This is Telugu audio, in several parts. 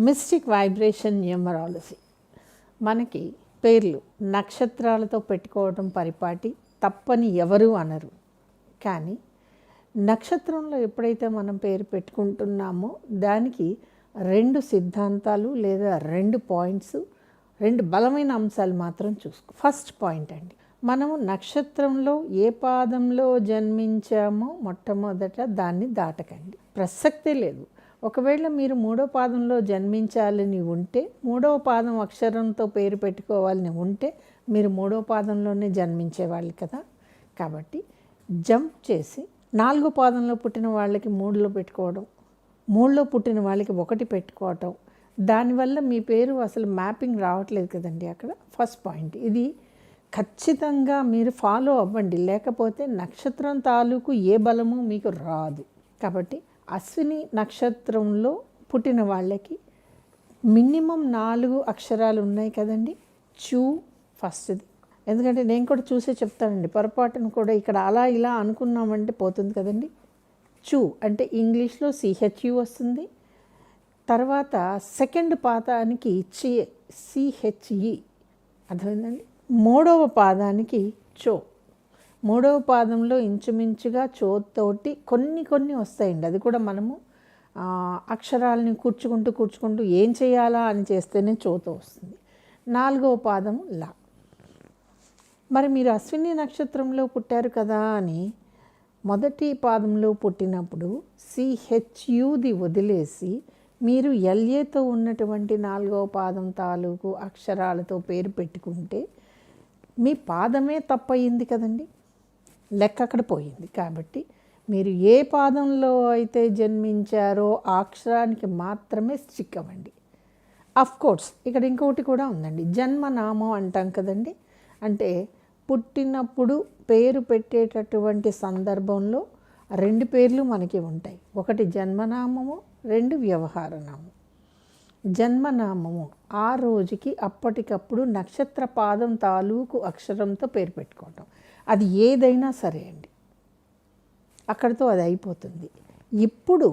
Mystic vibration numerology. మనకి పేర్లు నక్షత్రాలతో పెట్టుకోవడం పరిపాటి తప్పని ఎవరు అనరు. కానీ నక్షత్రంలో ఎప్పుడైతే మనం పేరు పెట్టుకుంటున్నామో దానికి రెండు సిద్ధాంతాలు లేదా రెండు పాయింట్స్ రెండు బలమైన అంశాలు మాత్రం చూసుకో ఫస్ట్ పాయింట్ అండి. మనము నక్షత్రంలో ఏ పాదంలో జన్మించామో మొట్టమొదట దాన్ని దాటకండి. ప్రసక్తే లేదు. ఒకవేళ మీరు మూడో పాదంలో జన్మించాలని ఉంటే మూడవ పాదం అక్షరంతో పేరు పెట్టుకోవాలని ఉంటే మీరు మూడో పాదంలోనే జన్మించేవాళ్ళు కదా. కాబట్టి జంప్ చేసి నాలుగో పాదంలో పుట్టిన వాళ్ళకి మూడులో పెట్టుకోవడం మూడులో పుట్టిన వాళ్ళకి ఒకటి పెట్టుకోవటం. దానివల్ల మీ పేరు అసలు మ్యాపింగ్ రావట్లేదు కదండి అక్కడ. First point. ఇది ఖచ్చితంగా మీరు ఫాలో అవ్వండి. లేకపోతే నక్షత్రం తాలూకు ఏ బలము మీకు రాదు. కాబట్టి అశ్విని నక్షత్రంలో పుట్టిన వాళ్ళకి మినిమం నాలుగు అక్షరాలు ఉన్నాయి కదండి. చూ ఫస్ట్ది. ఎందుకంటే నేను కూడా చూసే చెప్తానండి. పొరపాటును కూడా ఇక్కడ అలా ఇలా అనుకున్నామంటే పోతుంది కదండి. చూ అంటే ఇంగ్లీష్లో సిహెచ్యు వస్తుంది. తర్వాత సెకండ్ పాదానికి చి సిహెచ్ఈ అర్థమైందండి? మూడవ పాదానికి చో. మూడవ పాదంలో ఇంచుమించుగా చోతోటి కొన్ని కొన్ని వస్తాయండి. అది కూడా మనము అక్షరాలని కూర్చుకుంటూ కూర్చుకుంటూ ఏం చేయాలా అని చేస్తేనే చోత వస్తుంది. నాలుగవ పాదం లా. మరి మీరు అశ్విని నక్షత్రంలో పుట్టారు కదా అని మొదటి పాదంలో పుట్టినప్పుడు సిహెచ్యుది వదిలేసి మీరు ఎల్ఏతో ఉన్నటువంటి నాలుగవ పాదం తాలూకు అక్షరాలతో పేరు పెట్టుకుంటే మీ పాదమే తప్పయింది కదండి. లెక్క అక్కడ పోయింది. కాబట్టి మీరు ఏ పాదంలో అయితే జన్మించారో ఆ అక్షరానికి మాత్రమే స్టిక్ అవ్వండి అఫ్ కోర్స్ ఇక్కడ ఇంకొకటి కూడా ఉందండి. జన్మనామం అంటాం కదండి. అంటే పుట్టినప్పుడు పేరు పెట్టేటటువంటి సందర్భంలో రెండు పేర్లు మనకి ఉంటాయి. ఒకటి జన్మనామము రెండు వ్యవహార నామం. జన్మనామము ఆ రోజుకి అప్పటికప్పుడు నక్షత్ర పాదం తాలూకు అక్షరంతో పేరు పెట్టుకోవటం. అది ఏదైనా సరే అండి. అక్కడితో అది అయిపోతుంది. ఇప్పుడు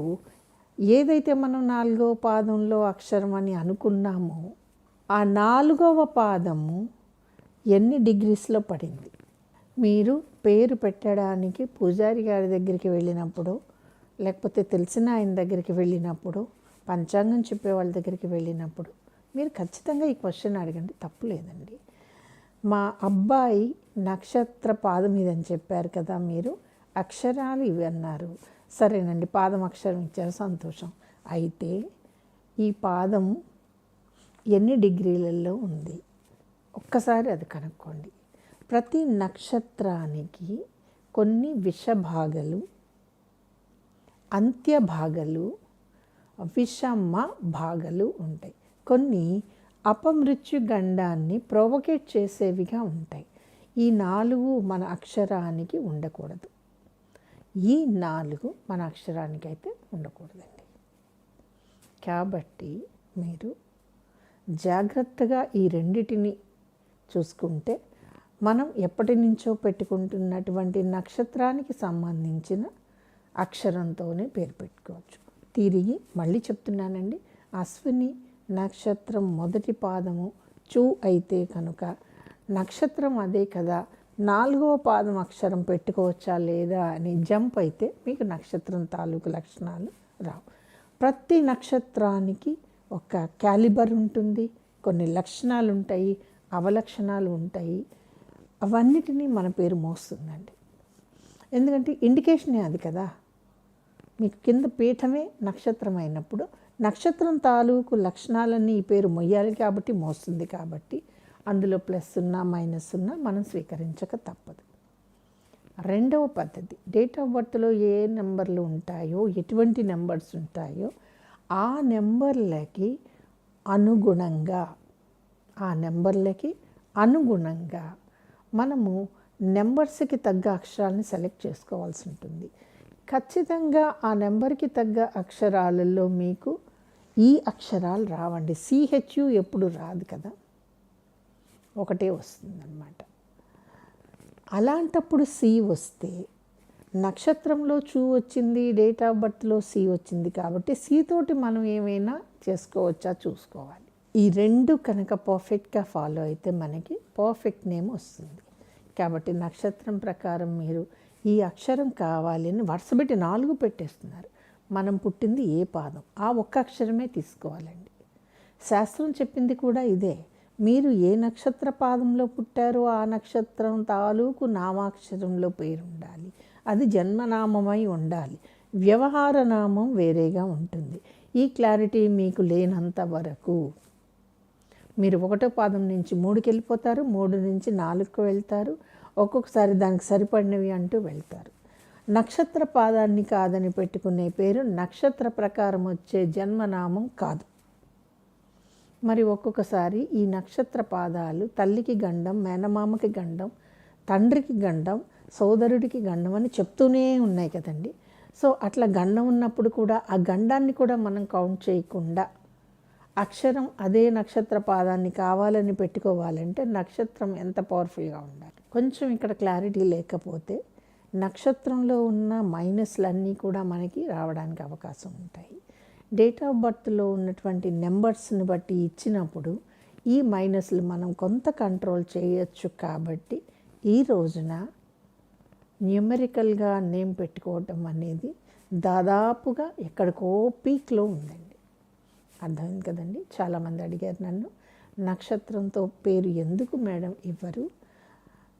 ఏదైతే మనం నాలుగవ పాదంలో అక్షరం అని అనుకున్నామో ఆ నాలుగవ పాదము ఎన్ని డిగ్రీస్లో పడింది? మీరు పేరు పెట్టడానికి పూజారి గారి దగ్గరికి వెళ్ళినప్పుడు లేకపోతే తెలిసిన ఆయన దగ్గరికి వెళ్ళినప్పుడు పంచాంగం చెప్పే వాళ్ళ దగ్గరికి వెళ్ళినప్పుడు మీరు ఖచ్చితంగా ఈ క్వశ్చన్ అడగండి. తప్పు లేదండి. మా అబ్బాయి నక్షత్ర పాదం ఇదని చెప్పారు కదా మీరు. అక్షరాలు ఇవి అన్నారు. సరేనండి పాదం అక్షరం ఇచ్చారు సంతోషం. అయితే ఈ పాదం ఎన్ని డిగ్రీలలో ఉంది? ఒక్కసారి అది కనుక్కోండి. ప్రతి నక్షత్రానికి కొన్ని విషభాగలు అంత్యభాగలు విషమ భాగాలు ఉంటాయి. కొన్ని అపమృత్యు గండాన్ని ప్రొవకేట్ చేసేవిగా ఉంటాయి. ఈ నాలుగు మన అక్షరానికి ఉండకూడదు. ఈ నాలుగు మన అక్షరానికి అయితే ఉండకూడదండి. కాబట్టి మీరు జాగ్రత్తగా ఈ రెండిటిని చూసుకుంటే మనం ఎప్పటి నుంచో పెట్టుకుంటున్నటువంటి నక్షత్రానికి సంబంధించిన అక్షరంతోనే పేరు పెట్టుకోవచ్చు. తిరిగి మళ్ళీ చెప్తున్నానండి. అశ్విని నక్షత్రం మొదటి పాదము చూ అయితే కనుక. నక్షత్రం అదే కదా నాలుగవ పాదం అక్షరం పెట్టుకోవచ్చా లేదా అని జంప్ అయితే మీకు నక్షత్రం తాలూకు లక్షణాలు రావు. ప్రతి నక్షత్రానికి ఒక క్యాలిబర్ ఉంటుంది కొన్ని లక్షణాలు ఉంటాయి అవలక్షణాలు ఉంటాయి. అవన్నిటినీ మన పేరు మోస్తుందండి. ఎందుకంటే ఇండికేషనే అది కదా. మీకు కింద పీఠమే నక్షత్రం అయినప్పుడు నక్షత్రం తాలూకు లక్షణాలన్నీ ఈ పేరు మొయ్యాలి కాబట్టి మోస్తుంది కాబట్టి అందులో ప్లస్ ఉన్నా మైనస్ ఉన్నా మనం స్వీకరించక తప్పదు. రెండవ పద్ధతి డేట్ ఆఫ్ బర్త్లో ఏ నెంబర్లు ఉంటాయో ఎటువంటి నెంబర్స్ ఉంటాయో ఆ నెంబర్లకి అనుగుణంగా ఆ నెంబర్లకి అనుగుణంగా మనము నెంబర్స్కి తగ్గ అక్షరాలని సెలెక్ట్ చేసుకోవాల్సి ఉంటుంది. ఖచ్చితంగా ఆ నెంబర్కి తగ్గ అక్షరాలలో మీకు ఈ అక్షరాలు రావండి. సిహెచ్యు ఎప్పుడు రాదు కదా? ఒకటే వస్తుందన్నమాట. అలాంటప్పుడు సి వస్తే నక్షత్రంలో చూ వచ్చింది డేట్ ఆఫ్ బర్త్లో సి వచ్చింది కాబట్టి సితోటి మనం ఏమైనా చేసుకోవచ్చా? చూసుకోవాలి. ఈ రెండు కనుక పర్ఫెక్ట్గా ఫాలో అయితే మనకి పర్ఫెక్ట్ నేమ్ వస్తుంది. కాబట్టి నక్షత్రం ప్రకారం మీరు ఈ అక్షరం కావాలి అని వరుస పెట్టి నాలుగు పెట్టేస్తున్నారు. మనం పుట్టింది ఏ పాదం? ఆ ఒక్క అక్షరమే తీసుకోవాలండి. శాస్త్రం చెప్పింది కూడా ఇదే. మీరు ఏ నక్షత్ర పాదంలో పుట్టారో ఆ నక్షత్రం తాలూకు నామాక్షరంలో పేరు ఉండాలి అది జన్మనామమై ఉండాలి. వ్యవహార నామం వేరేగా ఉంటుంది. ఈ క్లారిటీ మీకు లేనంత వరకు మీరు ఒకటో పాదం నుంచి మూడుకి వెళ్ళిపోతారు మూడు నుంచి నాలుగుకు వెళ్తారు ఒక్కొక్కసారి దానికి సరిపడినవి అంటూ వెళ్తారు. నక్షత్ర పాదాన్ని కాదని పెట్టుకునే పేరు నక్షత్ర ప్రకారం వచ్చే జన్మనామం కాదు. మరి ఒక్కొక్కసారి ఈ నక్షత్ర పాదాలు తల్లికి గండం మేనమామకి గండం తండ్రికి గండం సోదరుడికి గండం అని చెప్తూనే ఉన్నాయి కదండి. సో అట్లా గండం ఉన్నప్పుడు కూడా ఆ గండాన్ని కూడా మనం కౌంట్ చేయకుండా అక్షరం అదే నక్షత్ర పాదాన్ని కావాలని పెట్టుకోవాలంటే నక్షత్రం ఎంత పవర్ఫుల్గా ఉండాలి. కొంచెం ఇక్కడ క్లారిటీ లేకపోతే నక్షత్రంలో ఉన్న మైనస్లన్నీ కూడా మనకి రావడానికి అవకాశం ఉంటాయి. డేట్ ఆఫ్ బర్త్లో ఉన్నటువంటి నెంబర్స్ని బట్టి ఇచ్చినప్పుడు ఈ మైనస్లు మనం కొంత కంట్రోల్ చేయొచ్చు కాబట్టి ఈ రోజున న్యూమెరికల్గా నేమ్ పెట్టుకోవటం అనేది దాదాపుగా ఎక్కడికో పీక్లో ఉందండి. అర్థమైంది కదండి? చాలామంది అడిగారు నన్ను నక్షత్రంతో పేరు ఎందుకు మేడం ఇవ్వరు?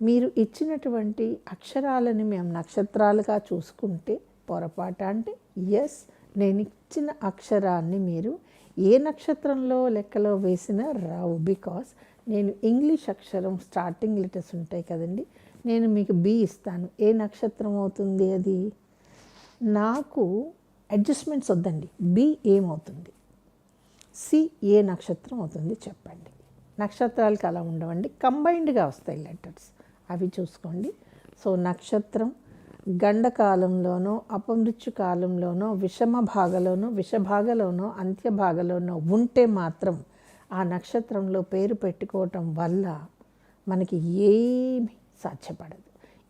మీరు ఇచ్చినటువంటి అక్షరాలని మేము నక్షత్రాలుగా చూసుకుంటే పొరపాట అంటే ఎస్ నేను ఇచ్చిన అక్షరాన్ని మీరు ఏ నక్షత్రంలో లెక్కలో వేసినా రావు బికాస్ నేను ఇంగ్లీష్ అక్షరం స్టార్టింగ్ లెటర్స్ ఉంటాయి కదండి నేను మీకు బి ఇస్తాను. ఏ నక్షత్రం అవుతుంది అది? నాకు అడ్జస్ట్మెంట్స్ వద్దండి. బి ఏమవుతుంది? సి ఏ నక్షత్రం అవుతుంది చెప్పండి. నక్షత్రాలకి అలా ఉండవండి. కంబైన్డ్గా వస్తాయి లెటర్స్ అవి చూసుకోండి. సో నక్షత్రం గండకాలంలోనో అపమృత్యు కాలంలోనో విషమ భాగలోనో విషభాగలోనో అంత్యభాగలోనో ఉంటే మాత్రం ఆ నక్షత్రంలో పేరు పెట్టుకోవటం వల్ల మనకి ఏమీ సాధ్యపడదు.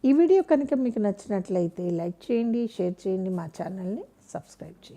ఈ వీడియో కనుక మీకు నచ్చినట్లయితే లైక్ చేయండి షేర్ చేయండి మా ఛానల్ని సబ్స్క్రైబ్ చేయండి.